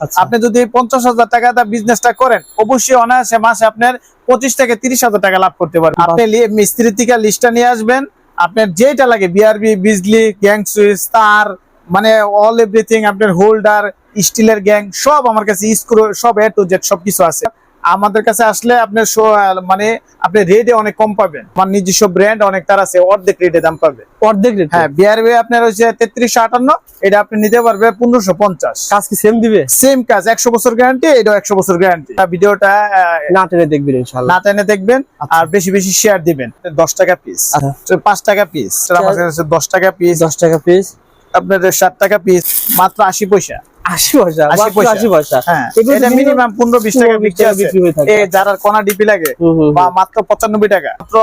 আচ্ছা। আপনি যদি পঞ্চাশ হাজার টাকা বিজনেসটা করেন অবশ্যই অনায়াসে মাসে আপনার পঁচিশ থেকে তিরিশ হাজার টাকা লাভ করতে পারবেন। আপনি মিস্ত্রি থেকে লিস্টটা নিয়ে আসবেন আপনার যেটা লাগে বিআরবি বিজলি গ্যাং সুইচ তার মানে অল এভরিথিং আপনার হোল্ডার স্টিলের গ্যাং সব আমার কাছে স্ক্রু সব এ টু জেড সবকিছু আছে। আমাদের কাছে আসলে আপনার মানে আপনি রেটে অনেক কম পাবেন। আমার নিজস্ব ব্র্যান্ড অনেক তার আছে অর্ধেক রেটে দাম পাবে। অর্ধেক রেট হ্যাঁ বিয়ার বিআরবি আপনার হচ্ছে তেত্রিশশো আটান্ন এটা আপনি নিতে পারবে পনেরোশো পঞ্চাশ। কাজ কি সেম দিবে? সেম কাজ একশো বছর গ্যারান্টি এটা একশো বছর গ্যারান্টি ভিডিওটা না টেনে দেখবেন না টেনে দেখবেন আর বেশি বেশি শেয়ার দিবেন। দশ টাকা পিস আচ্ছা। পাঁচ টাকা পিস আমার কাছে দশ টাকা পিস দশ টাকা পিস আপনার ষাট টাকা পিস মাত্র আশি পয়সা। আশি পয়সা আশি পয়সা। পয়সা। হ্যাঁ এটা মিনিমাম পনেরো বিশ টাকা 15 বিক্রি টাকা আছে। বিক্রি হয়ে থাকে। যারা কোনা ডিপি লাগে। বা মাত্র পঁচানব্বই টাকা। মাত্র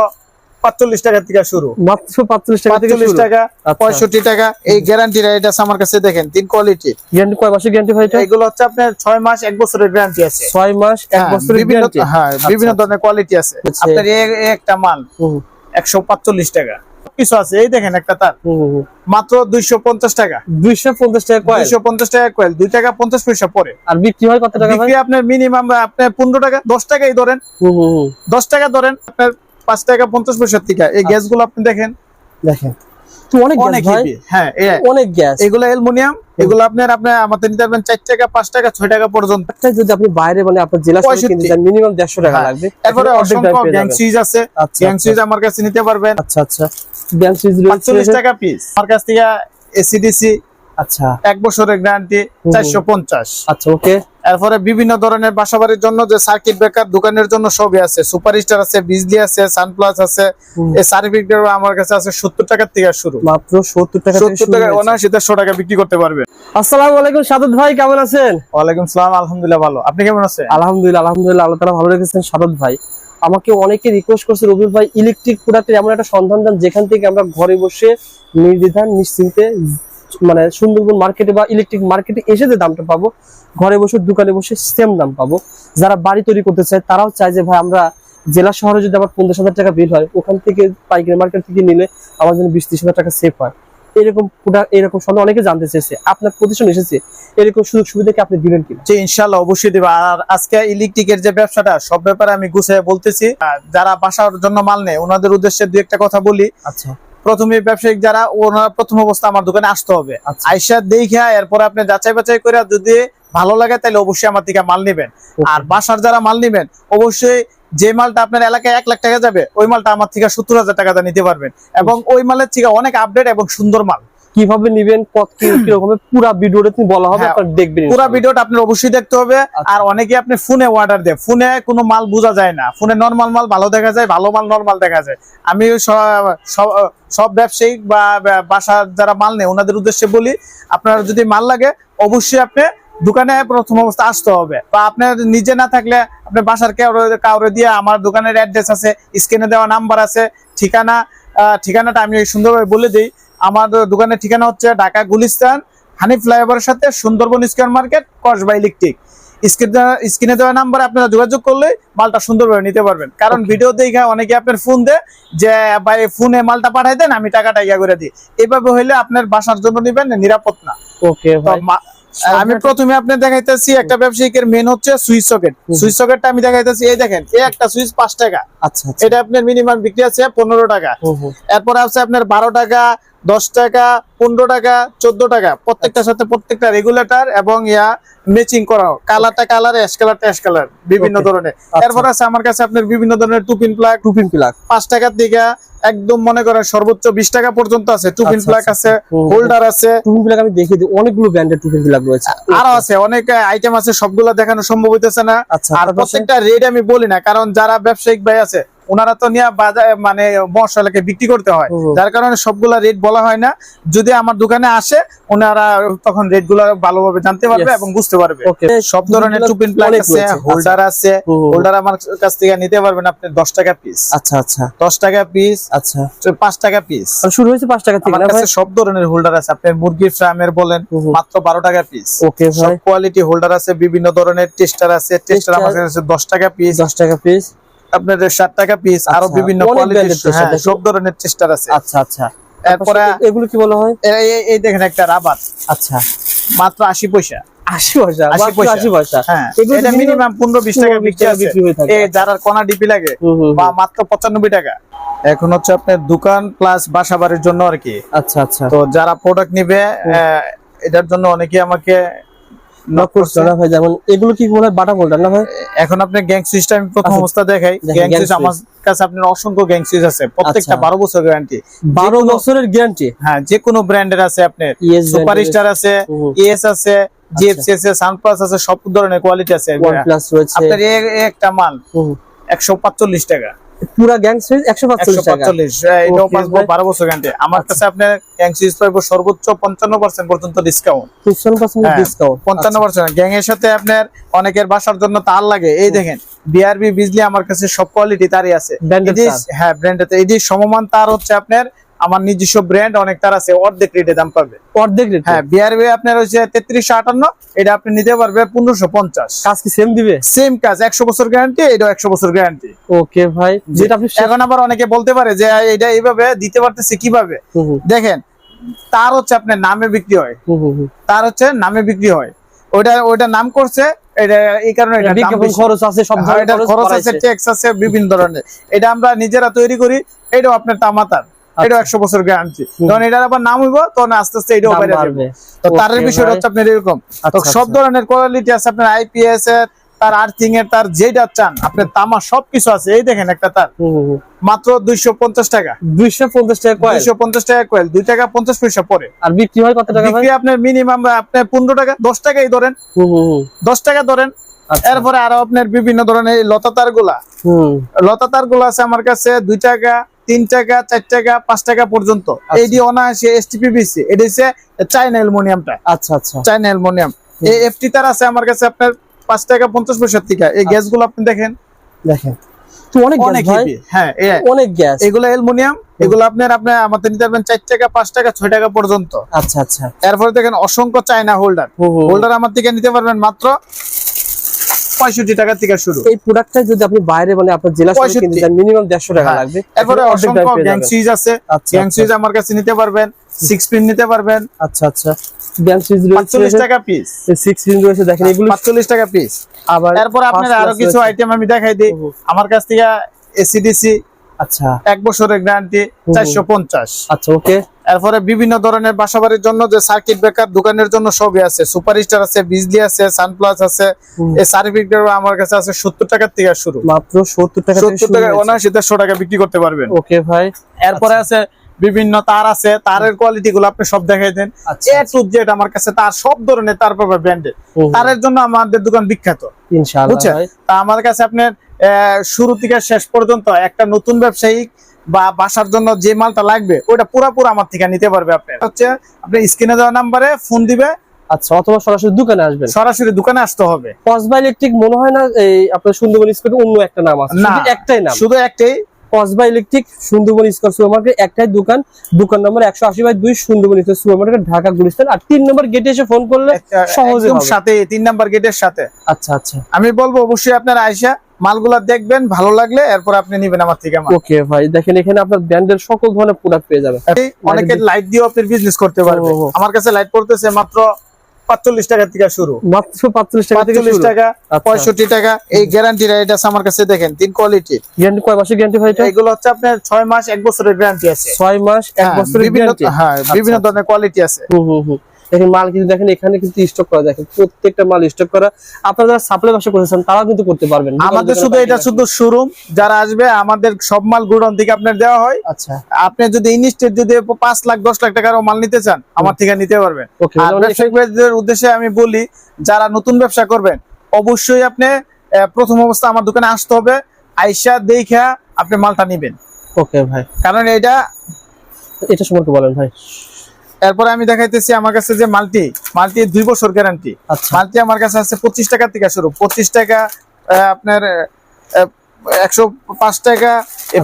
পাঁচচল্লিশ টাকা থেকে শুরু। মাত্র পাঁচচল্লিশ টাকা পাঁচচল্লিশ টাকা আচ্ছা। পঁয়ষট্টি টাকা এই গ্যারান্টি আছে আমার কাছে দেখেন তিন কোয়ালিটি গ্যারান্টি কয় মাসের গ্যারান্টি ভাই এগুলো হচ্ছে আপনার ছয় মাস এক বছরের গ্যারান্টি আছে। ছয় মাস এক হ্যাঁ, বছরের বিভিন্ন গ্যারান্টি হ্যাঁ বিভিন্ন ধরনের কোয়ালিটি আছে। আচ্ছা। আপনার একটা মাল একশো পাঁচচল্লিশ টাকা। কিছু আছে এই দেখেন একটা তার। মাত্র দুইশো পঞ্চাশ টাকা। দুইশো পঞ্চাশ টাকা দুইশো পঞ্চাশ টাকা কয়েল দুই টাকা পঞ্চাশ পয়সা পরে। আর বিক্রি হয় কত টাকা বিক্রি আপনার মিনিমাম আপনার পনেরো টাকা দশ টাকাই ধরেন। দশ টাকা ধরেন আপনার পাঁচ টাকা পঞ্চাশ পয়সার থেকে। এই গ্যাসগুলো আপনি দেখেন। দেখেন। তো অনেক অনেক হ্যাঁ অনেক গ্যাস এগুলো অ্যালুমিনিয়াম এগুলো আপনার আপনার আমাদের নিতে পারবেন চার টাকা পাঁচ টাকা ছয় টাকা পর্যন্ত। যদি আপনি বাইরে মানে আপনার জেলা শহরে কিনতে চান মিনিমাম দেড়শো টাকা হ্যাঁ। লাগবে। এরপরে অসংখ্য গ্যাং সুইচ আছে। আচ্ছা, গ্যাং আচ্ছা। সুইচ আমার কাছে নিতে পারবেন। আচ্ছা আচ্ছা। সুইচ টাকা পিস আমার কাছ থেকে এসিডিসি আচ্ছা। এক বছরের গ্যারান্টি হুম। চারশো পঞ্চাশ। আচ্ছা ওকে এরপরে বিভিন্ন ধরনের বাসাবাড়ির জন্য যে সার্কিট ব্রেকার দোকানের জন্য সবই আছে। সুপার স্টার আছে বিজলি আছে সানপ্লাস আছে। এই সার্কিট ব্রেকার আমার কাছে আছে সত্তর টাকার থেকে শুরু। মাত্র সত্তর টাকা সত্তর টাকা। অনায়াসি দেড়শো টাকা বিক্রি করতে পারবে। আসসালামু আলাইকুম সাদত ভাই কেমন আছেন? ওয়ালাইকুম সালাম আলহামদুলিল্লাহ ভালো। আপনি কেমন আছেন? আলহামদুলিল্লাহ আলহামদুলিল্লাহ আল্লাহ তালা ভালো রেখেছেন সাদত ভাই। আমাকে অনেকে রিকোয়েস্ট করছে রবি ভাই ইলেকট্রিক প্রোডাক্টের এমন একটা সন্ধান দেন যেখান থেকে আমরা ঘরে বসে নির্দ্বিধান নিশ্চিন্তে মানে সুন্দরবন মার্কেটে বা ইলেকট্রিক মার্কেটে এসে যে দামটা পাবো ঘরে বসে দোকানে বসে সেম দাম পাবো। যারা বাড়ি তৈরি করতে চায় তারাও চায় যে ভাই আমরা জেলা শহরে যদি আমার পঞ্চাশ হাজার টাকা বিল হয় ওখান থেকে পাইকারি মার্কেট থেকে নিলে আমার জন্য বিশ ত্রিশ হাজার টাকা সেভ হয়। এরকম প্রোডাক্ট এরকম সন্ধান অনেকে জানতে চেয়েছে। আপনার প্রতিষ্ঠান এসেছে এরকম সুযোগ সুবিধা কি আপনি দিবেন কি যে ইনশাল্লাহ অবশ্যই দেবে। আর আজকে ইলেকট্রিকের যে ব্যবসাটা সব ব্যাপারে আমি গুছিয়ে বলতেছি। যারা বাসার জন্য মাল নেয় ওনাদের উদ্দেশ্যে দু একটা কথা বলি। আচ্ছা। প্রথমে ব্যবসায়িক যারা ওনারা প্রথম অবস্থা আমার দোকানে আসতে হবে। আচ্ছা। আইসা দেখা এরপরে আপনি যাচাই বাছাই করে যদি ভালো লাগে তাহলে অবশ্যই আমার থেকে মাল নেবেন। আর বাসার যারা মাল নেবেন অবশ্যই যে মালটা আপনার এলাকায় এক লাখ টাকা যাবে ওই মালটা আমার থেকে সত্তর হাজার টাকা নিতে পারবেন। এবং ওই মালের থেকে অনেক আপডেট এবং সুন্দর মাল। কীভাবে নিবেন কত কীরকম পুরো ভিডিওটা তুমি বলা হবে হ্যাঁ, আপনার দেখবেন পুরো ভিডিওটা আপনার অবশ্যই দেখতে হবে। আচ্ছা। আর অনেকে আপনি ফোনে অর্ডার দেয় ফোনে কোনো মাল বোঝা যায় না। ফোনে নর্মাল মাল ভালো দেখা যায় ভালো মাল নর্মাল দেখা যায়। আমি সব- ব্যবসায়িক বা বাসার যারা মাল নেয় ওনাদের উদ্দেশ্যে বলি আপনার যদি মাল লাগে অবশ্যই আপনি দোকানে প্রথম অবস্থা আসতে হবে। বা আপনার নিজে না থাকলে আপনার বাসার কাউরে কাউরে দিয়ে আমার দোকানের অ্যাড্রেস আছে স্ক্রিনে দেওয়া নাম্বার আছে ঠিকানা ঠিকানাটা আমি সুন্দরভাবে বলে দিই। আমার দোকানের ঠিকানা হচ্ছে ঢাকা গুলিস্তান হানি ফ্লাইওভারের সাথে Sundarban square market Kasba electric. স্ক্রিনে দেওয়া নাম্বারে আপনারা যোগাযোগ করলে মালটা সুন্দরভাবে নিতে পারবেন। কারণ ভিডিও দেখে অনেকে আপনার ফোন দেয় যে ভাই ফোনে মালটা পাঠাই দেন আমি টাকাটা ইয়া করে দিই। এভাবে হইলে আপনার বাসার জন্য নিবেন নিরাপদ না। ওকে আমি প্রথমে আপনি দেখাইতেছি একটা ব্যবসায়িকের মেন হচ্ছে সুইচ সকেট। সুইচ সকেটটা আমি দেখাইতেছি এই দেখেন এই একটা সুইচ পাঁচ টাকা। আচ্ছা আচ্ছা। এটা আপনার মিনিমাম বিক্রি আছে পনেরো টাকা। এরপরে আছে আপনার বারো টাকা দশ টাকা পনেরো টাকা চোদ্দ টাকা। প্রত্যেকটার সাথে প্রত্যেকটা রেগুলেটর এবং ইয়া ম্যাচিং করা কালারটা কালার অ্যাশ কালারটা অ্যাশ কালার বিভিন্ন ধরনের। আচ্ছা। এরপর আছে আমার কাছে আপনার বিভিন্ন ধরনের টুপিন প্লাগ টুপিন প্লাগ পাঁচ টাকার দিকে একদম মনে করেন সর্বোচ্চ বিশ টাকা পর্যন্ত আছে। টুপিন আচ্ছা, প্লাগ আচ্ছা। আছে। হোল্ডার আছে। টুপিন প্লাগ আমি দেখিয়ে দিই। অনেকগুলো ব্র্যান্ডের টুপিন প্লাগ রয়েছে। আরও আছে। অনেক আইটেম আছে। সবগুলো দেখানো সম্ভব হইতেছে না। আর প্রত্যেকটা রেট আমি বলি না কারণ যারা ব্যবসায়িক ভাই আছে ওনারা তো নিয়ে বাজার মানে মশলাকে বিক্রি করতে হয়। যার কারণে সবগুলা রেট বলা হয় না। যদি আমার দোকানে আসে ওনারা তখন রেটগুলো ভালোভাবে জানতে পারবে এবং বুঝতে পারবে। সব ধরনের টুপিন প্লাগ আছে হোল্ডার আছে। হুম, হুম। হোল্ডার আমার কাছ থেকে নিতে পারবেন আপনি দশ টাকা পিস আচ্ছা আচ্ছা। দশ টাকা পিস আচ্ছা। পাঁচ টাকা পিস শুরু হয়েছে পাঁচ টাকা থেকে আমার কাছে সব ধরনের হোল্ডার আছে। আপনি মুরগির ফ্রামের বলেন। মাত্র বারো টাকা পিস ওকে সব কোয়ালিটি হোল্ডার আছে বিভিন্ন ধরনের টেস্টার আছে। টেস্টার আমার কাছে দশ টাকা পিস দশ টাকা পিস আপনার ষাট টাকা পিস আরও আচ্ছা, বিভিন্ন কোয়ালিটির হ্যাঁ। সব ধরনের আছে। আচ্ছা আচ্ছা। এরপরে এগুলো কি বলা হয়? এই- দেখেন একটা রাবার আচ্ছা। মাত্র আশি পয়সা। হ্যাঁ এটা মিনিমাম টাকা বিক্রি বিক্রি হয়ে থাকে। এই যারা কোনা ডিপি লাগে বা মাত্র পঁচানব্বই টাকা। এখন হচ্ছে আপনার দোকান প্লাস বাসা বাড়ির জন্য আর কি। আচ্ছা আচ্ছা। তো যারা প্রোডাক্ট নিবে এটার জন্য অনেকে আমাকে। না ভাই যেমন এগুলো কি বাটা ফোল্ডার না ভাই? এখন আপনি গ্যাং সুইচটা আমি প্রথম আচ্ছা। অবস্থা দেখাই? গ্যাং সুইচ আমার কাছে আপনার অসংখ্য গ্যাং সুইচ আছে। প্রত্যেকটা আচ্ছা। বারো বছর গ্যারান্টি বছরের গ্যারান্টি হ্যাঁ যে কোনো ব্র্যান্ডের আছে আপনার। আছে এস আছে জিএফসি আছে সানপ্লাস আছে সব ধরনের কোয়ালিটি আছে। আপনার একটা মাল। একশো পাঁচচল্লিশ টাকা। পুরা গ্যাং সুইচ টাকা। বছর গ্যারান্টি আমার আচ্ছা। কাছে গ্যাং সুইচ সর্বোচ্চ পঞ্চান্ন পার্সেন্ট পর্যন্ত ডিসকাউন্ট হ্যাঁ, ডিসকাউন্ট পঞ্চান্ন পার্সেন্ট গ্যাং এর সাথে আপনার অনেকের বাসার জন্য তার লাগে। এই দেখেন বিআরবি বিজলি আমার কাছে সব কোয়ালিটি তারই আছে। হ্যাঁ ব্র্যান্ডের এটি সমমান তার হচ্ছে আপনার আমার নিজস্ব ব্র্যান্ড অনেক তার আছে অর্ধেক রেটে দাম পাবে। অর্ধেক রেট হ্যাঁ বিআরবি আপনার হচ্ছে তেত্রিশশো আটান্ন এটা আপনি নিতে পারবে পনেরোশো পঞ্চাশ। কাজ কি সেম দিবে? সেম কাজ একশো বছর গ্যারান্টি এটাও একশো বছর গ্যারান্টি ওকে ভাই যেটা আপনি এখন আবার অনেকে বলতে পারে যে এটা এইভাবে দিতে পারতেছে কীভাবে? দেখেন তার হচ্ছে আপনার নামে বিক্রি হয়। তার হচ্ছে নামে বিক্রি হয়। ওইটা ওইটা নাম করছে এটা এই কারণে এটা বিজ্ঞাপন খরচ আছে সব হ্যাঁ, ধরনের খরচ আছে ট্যাক্স আছে বিভিন্ন ধরনের। এটা আমরা নিজেরা তৈরি করি এটাও আপনার তামাতার। এটাও একশো বছর গ্যারান্টি আচ্ছা। এটার আবার নাম হইব তখন আস্তে আস্তে এটাও বাইরে যাবে। তো তারের বিষয়টা হচ্ছে আপনার এরকম। তো আচ্ছা, সব আচ্ছা। ধরনের কোয়ালিটি আছে আপনার আইপিএস এর তার আর্থিং এর তার যেটা চান আপনার তামা সবকিছু আছে। এই দেখেন একটা তার। মাত্র দুইশো পঞ্চাশ টাকা। দুইশো পঞ্চাশ টাকা দুইশো পঞ্চাশ টাকা কোয়েল। দুই টাকা পঞ্চাশ পয়সা পরে। আর বিক্রি হয় কত টাকা বিক্রি আপনার মিনিমাম আপনার পনেরো টাকা দশ টাকাই ধরেন। দশ টাকা ধরেন। আচ্ছা। এরপরে আরও আপনার বিভিন্ন ধরনের লতা তারগুলা লতা তারগুলা আছে আমার কাছে দুই টাকা তিন টাকা চার টাকা পাঁচ টাকা পর্যন্ত। আচ্ছা। এইটি অনায়াসে এসটিপিবিসি এটা হচ্ছে চাইনা অ্যালুমিনিয়ামটা আচ্ছা আচ্ছা। চাইনা অ্যালুমিনিয়াম এই এফটি তার আছে আমার কাছে আপনার পাঁচ টাকা পঞ্চাশ পয়সার এই গ্যাসগুলো আপনি দেখেন। দেখেন। অনেক। হ্যাঁ অনেক গ্যাস। এগুলো অ্যালুমিনিয়াম এগুলো আপনার আপনার আমাদের নিতে পারবেন চার টাকা পাঁচ টাকা ছয় টাকা পর্যন্ত। আচ্ছা আচ্ছা। এরপরে দেখেন অসংখ্য চাইনা হোল্ডার। হোল্ডার আমার থেকে নিতে পারবেন মাত্র পঁয়ষট্টি টাকা থেকে শুরু। এই প্রোডাক্টটা যদি আপনি বাইরে মানে আপনার জেলা শহরে 65 কিনতে চান মিনিমাম দেড়শো টাকা হ্যাঁ। লাগবে। এরপরে অসংখ্য গ্যাং সুইচ আছে। আচ্ছা গ্যাং আচ্ছা, সুইচ আমার কাছে নিতে পারবেন সিক্স পিন নিতে পারবেন। আচ্ছা আচ্ছা। গ্যাং সুইচ পাঁচচল্লিশ টাকা পিস সিক্স পিন রয়েছে দেখেন এগুলো পাঁচচল্লিশ টাকা পিস আবার এরপর আপনার আরও কিছু আইটেম আমি দেখাই দিই। আমার কাছ থেকে এসিডিসি আচ্ছা। এক বছরের গ্যারান্টি চারশো পঞ্চাশ। আচ্ছা ওকে এরপরে বিভিন্ন ধরনের বাসাবাড়ির জন্য যে সার্কিট ব্রেকার দোকানের জন্য সবই আছে। সুপার স্টার আছে বিজলি আছে সানপ্লাস আছে। এই সার্কিট আমার কাছে আছে সত্তর টাকার থেকে শুরু। মাত্র সত্তর টাকা সত্তর টাকা। অনায়াসি দেড়শো টাকা বিক্রি করতে পারবেন। ওকে ভাই। এরপরে আছে বিভিন্ন তার আছে তারের কোয়ালিটি গুলো আপনি সব দেখাই দেন। আচ্ছা এ টু জেড আমার কাছে তার সব ধরনের তার পাবে ব্র্যান্ডের। তারের জন্য আমাদের দোকান বিখ্যাত। বুঝছেন? তা আমার কাছে আপনার শুরু থেকে শেষ পর্যন্ত একটা নতুন ব্যবসায়িক বা বাসার জন্য যে মালটা লাগবে ওটা পুরাপুরো আমার থেকে নিতে পারবে আপনি হচ্ছে আপনি স্ক্রিনে দেওয়া নাম্বারে ফোন দিবে। আচ্ছা অথবা সরাসরি দোকানে আসবেন। সরাসরি দোকানে আসতে হবে। কসবা ইলেকট্রিক মনে হয় না এই আপনার সুন্দরবন স্কোয়ার অন্য একটা নাম আছে। না। একটাই নাম? শুধু একটাই। Kasba electric Sundarban square super market একটাই দোকান দোকান নম্বর একশো আশি বাই দুই Sundarban square super market Dhaka Gulistan. আর তিন নম্বর গেটে এসে ফোন করলে সহজে একদম সাথে তিন নাম্বার গেটের সাথে। আচ্ছা আচ্ছা। আমি বলব অবশ্যই আপনার আইসা মালগুলা দেখবেন ভালো লাগলে এরপর আপনি নিবেন আমার থেকে ওকে ভাই দেখেন এখানে আপনার ব্র্যান্ডের সকল ধরনের প্রোডাক্ট পেয়ে যাবেন। অনেকে লাইট দিয়ে আপনি বিজনেস করতে পারবে। ও, ও, ও। আমার কাছে লাইট পড়তেছে মাত্র পাঁচচল্লিশ টাকা থেকে শুরু। মাত্র পাঁচচল্লিশ টাকা পাঁচচল্লিশ টাকা আচ্ছা। পঁয়ষট্টি টাকা এই গ্যারান্টি রাইট আছে আমার কাছে দেখেন তিন কোয়ালিটি গ্যারান্টি কয় মাসের গ্যারান্টি ভাই এগুলো হচ্ছে আপনার ছয় মাস এক বছরের গ্যারান্টি আছে। ছয় মাস এক হ্যাঁ, বছরের বিভিন্ন হ্যাঁ বিভিন্ন আচ্ছা। ধরনের কোয়ালিটি আছে। হুম হুম। দেখেন মাল কিন্তু দেখেন এখানে কিন্তু স্টক করা দেখেন প্রত্যেকটা মাল স্টক করা। আপনারা যারা সাপ্লাই ব্যবসা করেছেন তারাও কিন্তু করতে পারবেন। আমাদের শুধু এটা শুধু শোরুম যারা আসবে আমাদের সব মাল গুডন থেকে আপনার দেওয়া হয়। আচ্ছা। আপনি যদি ইনস্টেট যদি পাঁচ লাখ দশ লাখ টাকার মাল নিতে চান আমার থেকে নিতে পারবেন। ভাইদের উদ্দেশ্যে আমি বলি যারা নতুন ব্যবসা করবেন অবশ্যই আপনি প্রথম অবস্থা আমার দোকানে আসতে হবে। আইসা দেখা আপনি মালটা নিবেন। ওকে ভাই। কারণ এটা এটা সম্পর্কে বলেন ভাই। এরপরে আমি দেখাইতেছি আমার কাছে যে মাল্টি মাল্টি দুই বছর গ্যারান্টি আচ্ছা। মাল্টি আমার কাছে আছে পঁচিশ টাকা থেকে শুরু। পঁচিশ টাকা আপনার একশো পাঁচ টাকা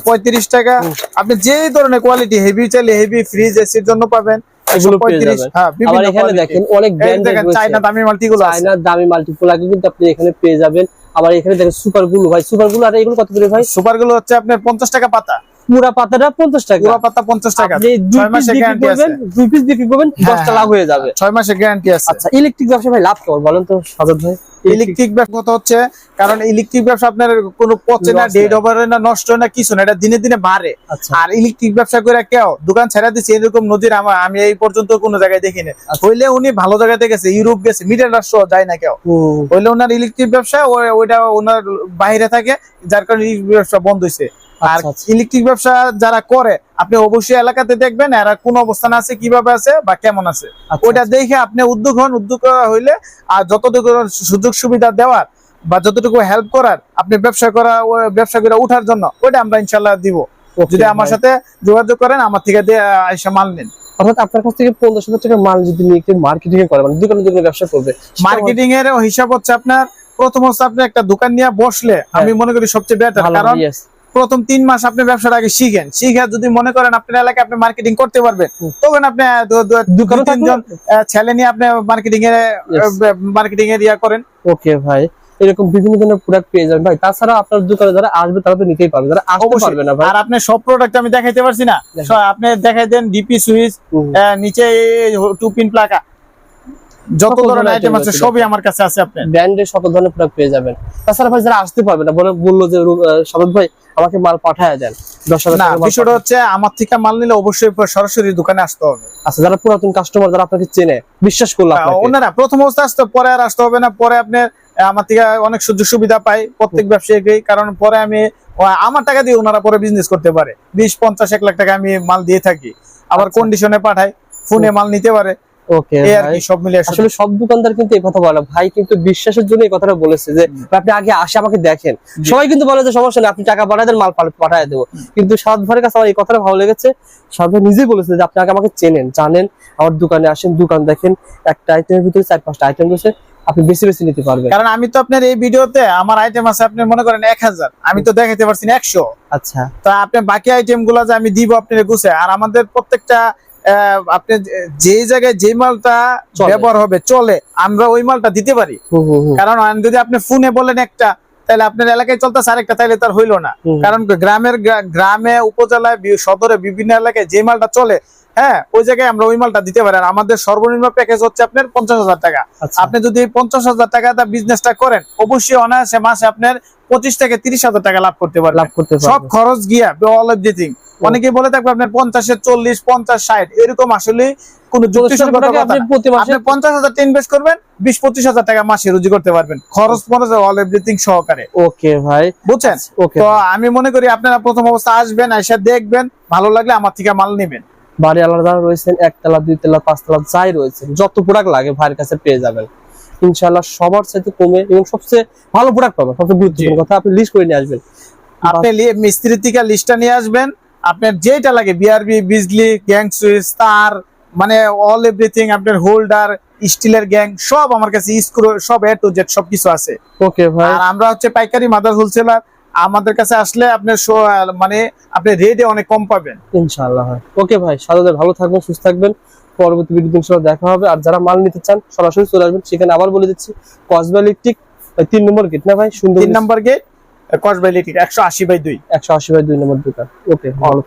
পঁয়ত্রিশ টাকা। আপনি যে ধরনের কোয়ালিটি হেভি চাইলে হেভি ফ্রিজ এসির জন্য পাবেন। এগুলো পেয়ে 135 যাবেন। আবার এখানে। দেখেন আবার এখানে সুপারগুলো ভাই। সুপারগুলো আর এগুলো কত করে ভাই? সুপারগুলো হচ্ছে আপনার পঞ্চাশ টাকা পাতা। পুরা পাতাটা পঞ্চাশ টাকা। পুরা পাতা পঞ্চাশ টাকা। দুই পিস বিক্রি গ্যারান্টি আছে। করবেন দুই পিস বিক্রি করবেন দশটা হ্যাঁ। লাভ হয়ে যাবে। ছয় মাসের গ্যারান্টি আছে। আচ্ছা ইলেকট্রিক ব্যবসা ভাই লাভ কেমন? বলেন তো সাজাদ ভাই। ইলেকট্রিক ব্যবসা কথা হচ্ছে কারণ ইলেকট্রিক ব্যবসা আপনার কোনো পচে না ডেড। ওভার না নষ্ট না কিছু না এটা দিনে দিনে বাড়ে আচ্ছা আর ইলেকট্রিক ব্যবসা করে কেউ দোকান ছেড়ে দিচ্ছে এরকম নদীর আমার আমি এই পর্যন্ত কোনো জায়গায় দেখিনি আচ্ছা। হইলে উনি ভালো জায়গাতে গেছে ইউরোপ গেছে মিডল রাষ্ট্র যায় না কেউ হইলে ওনার ইলেকট্রিক ব্যবসা ওইটা ওনার বাইরে থাকে যার কারণে ইলেকট্রিক ব্যবসা বন্ধ হয়েছে আর আচ্ছা, আচ্ছা। ইলেকট্রিক ব্যবসা যারা করে আপনি অবশ্যই এলাকাতে দেখবেন এরা কোন অবস্থান আছে কীভাবে আছে বা কেমন আছে। আচ্ছা, ওইটা দেখে আপনি উদ্যোগ হন। উদ্যোগ হইলে আর যতটুকু সুযোগ সুবিধা দেওয়ার বা যতটুকু হেল্প করার আপনি ব্যবসা করা ব্যবসা করে উঠার জন্য ওইটা আমরা ইনশাল্লাহ দিব। যদি আমার সাথে যোগাযোগ করেন আমার থেকে আইসা মাল নিন। অর্থাৎ আপনার কাছ থেকে পঞ্চাশ টাকা মাল যদি নিয়ে কেউ মার্কেটিং করে মানে দোকানে দোকানে ব্যবসা করবে মার্কেটিং এর হিসাব হচ্ছে আপনার প্রথম হচ্ছে আপনি একটা দোকান নিয়ে বসলে আমি মনে করি সবচেয়ে বেটার কারণ. প্রথম তিন মাস আপনি ব্যবসাটা আগে শিখেন। শিখে যদি মনে করেন আপনার এলাকায় আপনি মার্কেটিং করতে পারবেন তখন আপনি দু- দু- দু দোকানে তিনজন ছেলে নিয়ে আপনি মার্কেটিং এর মার্কেটিং এর ইয়া করেন। ওকে ভাই। এরকম বিভিন্ন ধরনের প্রোডাক্ট পেয়ে যাবেন। ভাই তাছাড়া আপনার দোকানে যারা আসবে তারা তো নিতেই পারবে। যারা আসতে পারবে না ভাই। আর আপনি সব প্রোডাক্ট আমি দেখাইতে পারছি না। আপনি দেখাই দেন ডিপি সুইচ নিচে টু পিন প্লাকা যত ধরনের আইটেম আছে সবই আমার কাছে আছে ব্র্যান্ডের সকল ধরনের প্রোডাক্ট পেয়ে যাবেন। তাছাড়া ভাই যারা আসতে পারবে না বলে বলল যে সবাদ ভাই আমাকে মাল পাঠায় দেন। বিষয়টা হচ্ছে আমার থেকে মাল নিলে অবশ্যই সরাসরি দোকানে আসতে হবে। আচ্ছা যারা পুরাতন কাস্টমার যারা আপনাকে চেনে বিশ্বাস করল হ্যাঁ, ওনারা প্রথম অবস্থা আসতে পরে আর আসতে হবে না পরে আপনি আমার থেকে অনেক সুযোগ সুবিধা পাই প্রত্যেক ব্যবসায়ীকেই কারণ পরে আমি আমার টাকা দিয়ে ওনারা পরে বিজনেস করতে পারে। বিশ পঞ্চাশ এক লাখ টাকা আমি মাল দিয়ে থাকি। আবার আচ্ছা। কন্ডিশনে পাঠাই ফোনে মাল নিতে পারে। ওকে এই আর কি সব মিলিয়ে আসলে আসলে সব দোকানদার কিন্তু এই কথা বলে ভাই কিন্তু বিশ্বাসের জন্য এই কথাটা বলেছে যে আপনি আগে আসে আমাকে দেখেন। সবাই কিন্তু বলে যে সমস্যা নেই আপনি টাকা পাঠায় দেন মাল পাঠায় দেবো। কিন্তু সাদ ভাইয়ের কাছে আমার এই কথাটা ভালো লেগেছে। সাদ ভাই নিজেই বলেছে যে আপনি আগে আমাকে চেনেন জানেন আমার দোকানে আসেন দোকান দেখেন। একটা আইটেমের ভিতরে চার পাঁচটা আইটেম রয়েছে আপনি বেশি বেশি নিতে পারবেন। কারণ আমি তো আপনার এই ভিডিওতে আমার আইটেম আছে আপনি মনে করেন এক হাজার আমি তো দেখাইতে পারছি একশো। আচ্ছা। তা আপনি বাকি আইটেমগুলা যে আমি দিব আপনার গুছে আর আমাদের প্রত্যেকটা আপনি যে- জায়গায় যে মালটা ব্যবহার হবে চলে আমরা ওই মালটা দিতে পারি। কারণ যদি আপনি ফোনে বলেন একটা তাহলে আপনার এলাকায় চলতেছে আরেকটা তাহলে তার হইল না। কারণ গ্রামের গ্রামে উপজেলায় সদরে বিভিন্ন এলাকায় যে মালটা চলে হ্যাঁ ওই জায়গায় আমরা ওই মালটা দিতে পারি। আর আমাদের সর্বনিম্ন প্যাকেজ হচ্ছে আপনার পঞ্চাশ হাজার টাকা। আচ্ছা। আপনি যদি পঞ্চাশ হাজার টাকা বিজনেসটা করেন অবশ্যই অনায়াসে মাসে আপনার পঁচিশ থেকে তিরিশ হাজার টাকা লাভ করতে পারবেন লাভ করতে সব খরচ গিয়া অল এভরিথিং অনেকে বলে থাকবে আপনার পঞ্চাশে চল্লিশ পঞ্চাশ ষাট এরকম আসলে কোন টাকা মাসে পঞ্চাশ হাজার ইনভেস্ট করবেন বিশ পঁচিশ হাজার টাকা মাসে রুজি করতে পারবেন। খরচ খরচ অল এভরিথিং সহকারে। ওকে ভাই। বুঝছেন? তো আমি মনে করি আপনারা প্রথম অবস্থা আসবেন এসে দেখবেন ভালো লাগলে আমার থেকে মাল নেবেন। বাড়ি আলাদা রয়েছেন একতলা দুইতলা পাঁচতলা যাই রয়েছে যত প্রোডাক্ট লাগে ভাইয়ের কাছে পেয়ে যাবেন। ইনশাল্লাহ সবার সাথে কমে এবং সবচেয়ে ভালো প্রোডাক্ট পাবেন সবচেয়ে গুরুত্বপূর্ণ কথা আপনি লিস্ট করে নিয়ে আসবেন। আপনি লি- মিস্ত্রি থেকে লিস্টটা নিয়ে আসবেন আপনার যেটা লাগে বিআরবি বিজলি গ্যাং সুইচ তার মানে অল এভরিথিং আপনার হোল্ডার স্টিলের গ্যাং সব আমার কাছে স্ক্রু সব এ টু জেড সবকিছু আছে। ওকে ভাই। আর আমরা হচ্ছে পাইকারি মাদার হোলসেলার আমাদের কাছে আসলে আপনার শো- মানে আপনি রেটে অনেক কম পাবেন। ইনশাআল্লাহ ওকে ভাই সাদাদের ভালো থাকবেন সুস্থ থাকবেন। পরবর্তী ভিডিও সময় দেখা হবে। আর যারা মাল নিতে চান সরাসরি চলে আসবেন। সেখানে আবার বলে দিচ্ছি কসবা ইলেকট্রিক তিন নম্বর গেট না ভাই? সুন্দর তিন নম্বর গেট কসবাইলিটি একশো আশি বাই দুই। একশো আশি বাই দুই নম্বর দোকান। ওকে ভালো